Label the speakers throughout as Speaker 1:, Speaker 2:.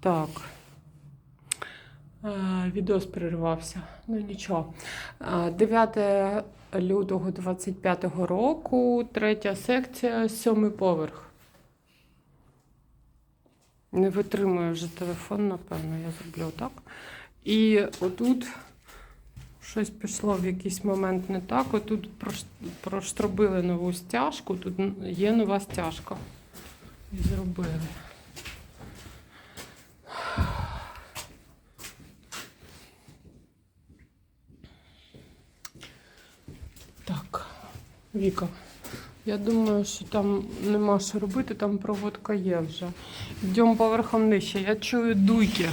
Speaker 1: Так. Е, Відос перервався. Ну нічого. Е, 9 лютого 25-го року, третя секція, сьомий поверх. Не витримує вже телефон, напевно, я зроблю так. І отут щось пішло в якийсь момент не так. Отут проштробили нову стяжку, тут є нова стяжка. І зробили. Так, Віка. Я думаю, що там нема що робити, там проводка є вже. Йдемо поверхом нижче. Я чую дуйки.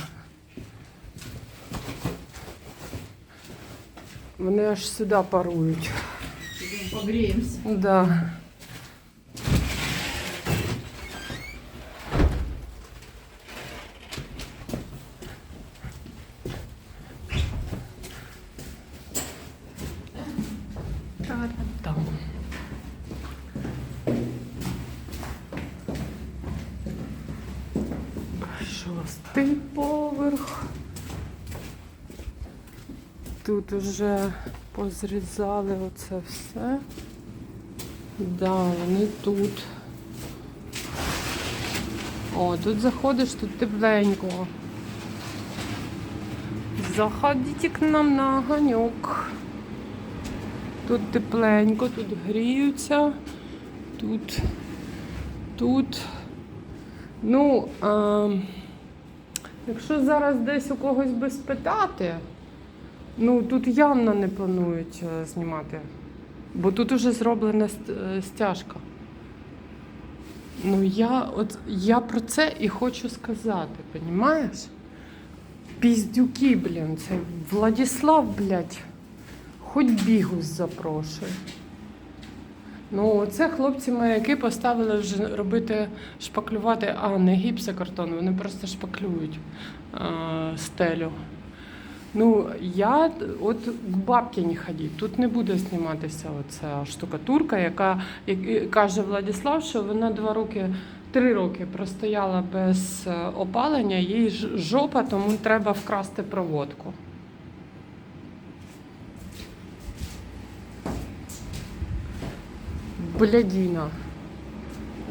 Speaker 1: Вони аж сюди парують.
Speaker 2: Погреемся.
Speaker 1: Да. Та-да-дам. Шостий поверх. Тут уже позрізали оце все. Да, вони тут. О, тут заходиш, тут тепленько. Заходите к нам на огонек. Тут тепленько, тут гріються. Тут. Тут. Ну, а, якщо зараз десь у когось би спитати, ну тут явно не планують е, знімати. Бо тут уже зроблена е, стяжка. Ну, я, от, я про це і хочу сказати, понімаєш? Піздюки, блін, це Владіслав, блядь, хоч бігус запрошує. Ну, це хлопці маяки поставили вже робити, шпаклювати, а не гіпсокартон, вони просто шпаклюють е, стелю. Ну, я от к бабки не ходіть. Тут не буде зніматися оця штукатурка, яка як каже Владислав, що вона два роки, три роки простояла без е, опалення, їй жопа, тому треба вкрасти проводку. Блядіна.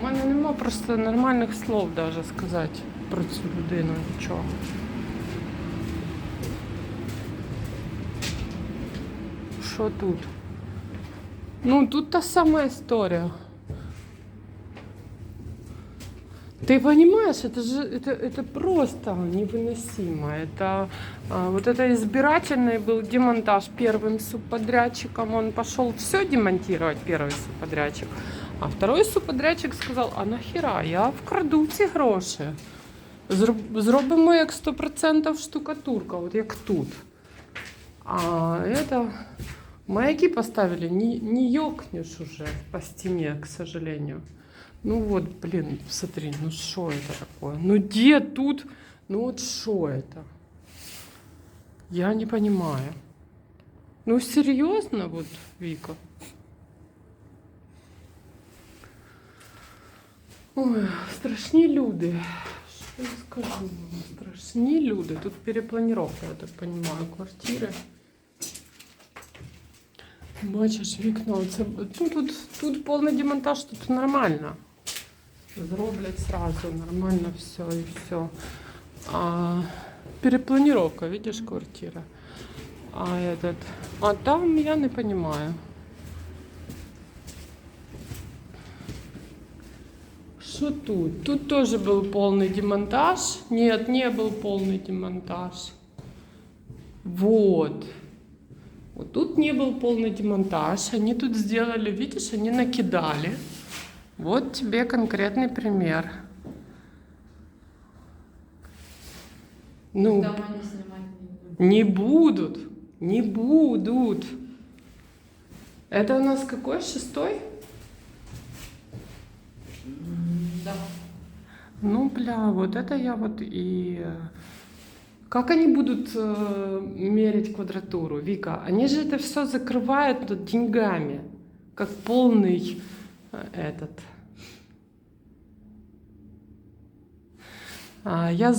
Speaker 1: У мене нема просто нормальних слов навіть сказати про цю людину нічого. Що тут? Ну, тут та сама історія. Ты понимаешь, это же это, это просто невыносимо. Это а, вот это избирательный был демонтаж первым субподрядчиком. Он пошел все демонтировать первый субподрядчик. А второй субподрядчик сказал, а нахера, я вкраду ці гроші. Зроб- Зробимо як 100% штукатурка, от як тут. А это маяки поставили, не, не ёкнешь уже по стене, к сожалению. Ну вот, блин, смотри, ну что это такое? Ну где тут? Ну вот что это? Я не понимаю. Ну серьезно, вот, Вика? Ой, страшні люди. Що я скажу вам? Страшні люди. Тут перепланировка, я так понимаю, квартири. Бачиш, вікна, оце, ну, тут, тут повний демонтаж, тут нормально. Зроблять сразу, нормально все и все. А, перепланировка, видишь, квартира. А этот, а там я не понимаю. Что тут? Тут тоже был полный демонтаж. Нет, не был полный демонтаж. Вот. Вот тут не был полный демонтаж. Они тут сделали, видишь, они накидали. Вот тебе конкретный пример. Ну,
Speaker 2: Дома не снимать не буду.
Speaker 1: не будут. Не будут. Это у нас какой? Шестой?
Speaker 2: Да.
Speaker 1: Ну, бля, вот это я вот и... Как они будут э, мерить квадратуру, Вика? Они же это все закрывают деньгами, как полный этот. Я